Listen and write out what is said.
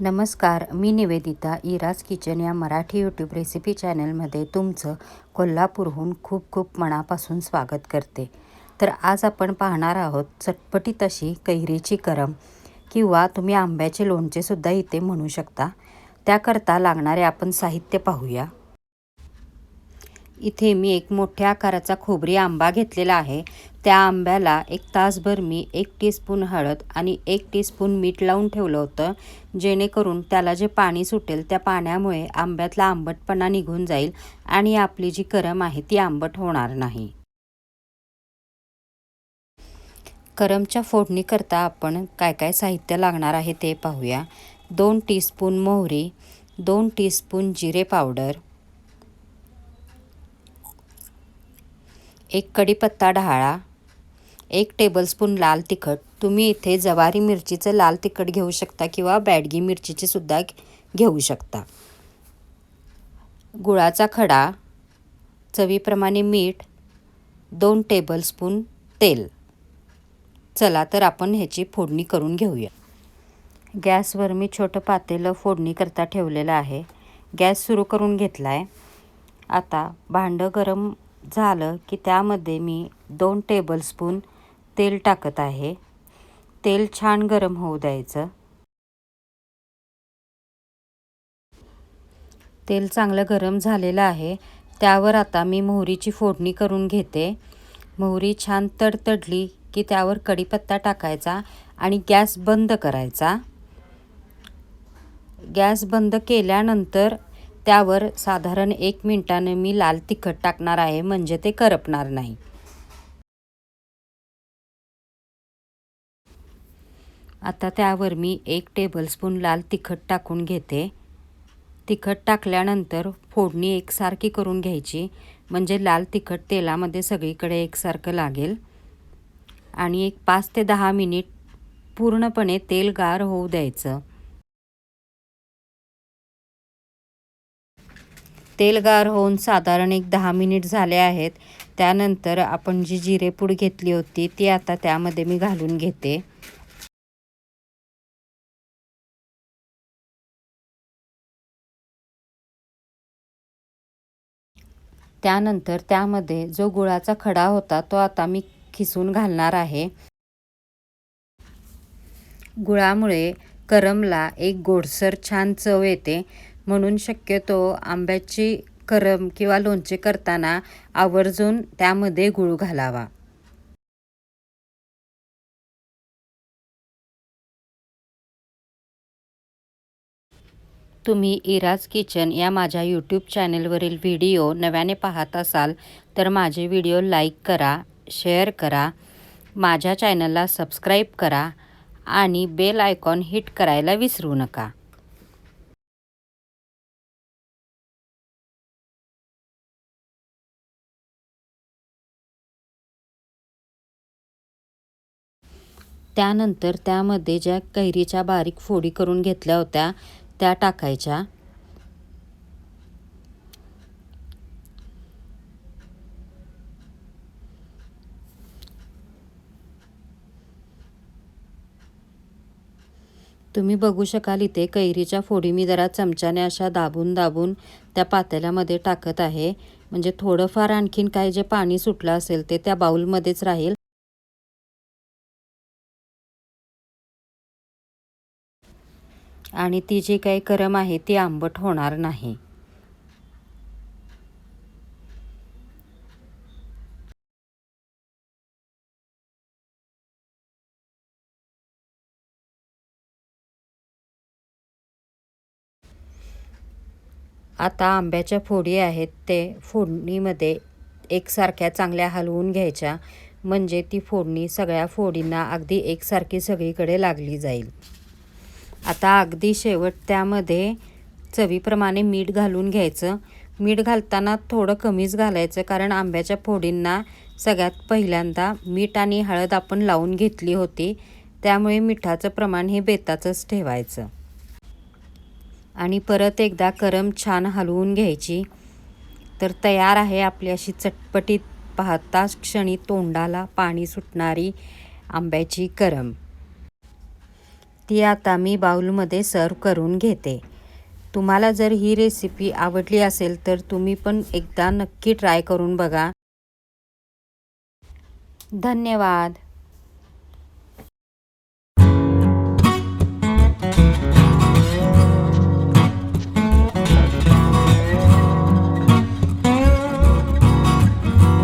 नमस्कार मी Nivedita Ira's kitchen या Marathi YouTube recipe चॅनलमध्ये तुमचं कोल्हापूरहून खूप खूप मनापासून स्वागत करते. तर आज आपण पाहणार आहोत चटपटीत अशी कैरीची करम किंवा तुम्ही आंब्याचे लोणचेसुद्धा इथे म्हणू शकता. त्याकरता लागणारे आपण साहित्य पाहूया. इथे मी एक मोठ्या आकाराचा खोबरी आंबा घेतलेला आहे. त्या आंब्याला एक तासभर मी एक टीस्पून हळद आणि एक टीस्पून मीठ लावून ठेवलं होतं जेणेकरून त्याला जे पाणी सुटेल त्या पाण्यामुळे आंब्यातला आंबटपणा निघून जाईल आणि आपली जी करम आहे ती आंबट होणार नाही. करमच्या फोडणीकरता आपण काय काय साहित्य लागणार आहे ते पाहूया. दोन टीस्पून मोहरी दोन टीस्पून जिरे पावडर एक कढीपत्ता ढाळा एक टेबलस्पून लाल तिखट. तुम्ही इथे जवारी मिरचीचं लाल तिखट घेऊ शकता किंवा बॅडगी मिरचीचीसुद्धा घेऊ शकता. गुळाचा खडा चवीप्रमाणे मीठ दोन टेबलस्पून तेल. चला तर आपण ह्याची फोडणी करून घेऊया. गॅसवर मी छोटं पातेलं फोडणीकरता ठेवलेलं आहे. गॅस सुरू करून घेतला आहे आता भांडं गरम झालं की त्यामध्ये मी दोन टेबलस्पून तेल टाकत आहे. तेल छान गरम होऊ द्यायचं. तेल चांगलं गरम झालेलं आहे. त्यावर आता मी मोहरीची फोडणी करून घेते. मोहरी छान तडतडली की त्यावर कढीपत्ता टाकायचा आणि गॅस बंद करायचा. गॅस बंद केल्यानंतर त्यावर साधारण एक मिनटाने मी लाल तिखट टाकणार आहे म्हणजे ते करपणार नाही. आता त्यावर मी एक टेबलस्पून लाल तिखट टाकून घेते. तिखट टाकल्यानंतर फोडणी एकसारखी करून घ्यायची म्हणजे लाल तिखट तेलामध्ये सगळीकडे एकसारखं लागेल. आणि एक पाच ते दहा मिनिट पूर्णपणे तेल गार होऊ द्यायचं. तेल गार होऊन साधारण एक दहा मिनिट झाले आहेत. त्यानंतर आपण जी जिरेपूड घेतली होती ती आता त्यामध्ये मी घालून घेते. त्यानंतर त्यामध्ये जो गुळाचा खडा होता तो आता मी खिसून घालणार आहे. गुळामुळे करमला एक गोडसर छान चव येते. म्हणून शक्यतो आंब्याची करम किंवा लोणचे करताना आवर्जून त्यामध्ये गुळ घालावा. तुम्ही इराज किचन या माझ्या यूट्यूब चॅनलवरील व्हिडिओ नव्याने पाहत असाल तर माझे व्हिडिओ लाईक करा शेअर करा माझ्या चॅनलला सबस्क्राईब करा आणि बेल आयकॉन हिट करायला विसरू नका. त्यानंतर त्यामध्ये ज्या कैरीच्या बारीक फोडी करून घेतल्या होत्या त्या टाकायच्या. तुम्ही बघू शकाल इथे कैरीच्या फोडी मी जरा चमच्याने अशा दाबून दाबून त्या पातेल्यामध्ये टाकत आहे. म्हणजे थोडंफार आणखीन काय जे पाणी सुटलं असेल ते त्या बाऊलमध्येच राहील. आणि ती जी काही करम आहे ती आंबट होणार नाही. आता आंब्याच्या फोडी आहेत ते फोडणीमध्ये एकसारख्या चांगल्या हलवून घ्यायच्या म्हणजे ती फोडणी सगळ्या फोडींना अगदी एकसारखी सगळीकडे लागली जाईल. आता अगदी शेवट त्यामध्ये चवीप्रमाणे मीठ घालून घ्यायचं. मीठ घालताना थोडं कमीच घालायचं कारण आंब्याच्या फोडींना सगळ्यात पहिल्यांदा मीठ आणि हळद आपण लावून घेतली होती. त्यामुळे मिठाचं प्रमाण हे बेताचंच ठेवायचं. आणि परत एकदा करम छान हलवून घ्यायची. तर तयार आहे आपली अशी चटपटीत पाहताच क्षणी तोंडाला पाणी सुटणारी आंब्याची करम ती आता मी बाउलमध्ये सर्व करून घेते. तुम्हाला जर ही रेसिपी आवडली असेल तर तुम्ही पण एकदा नक्की ट्राय करून बघा. धन्यवाद.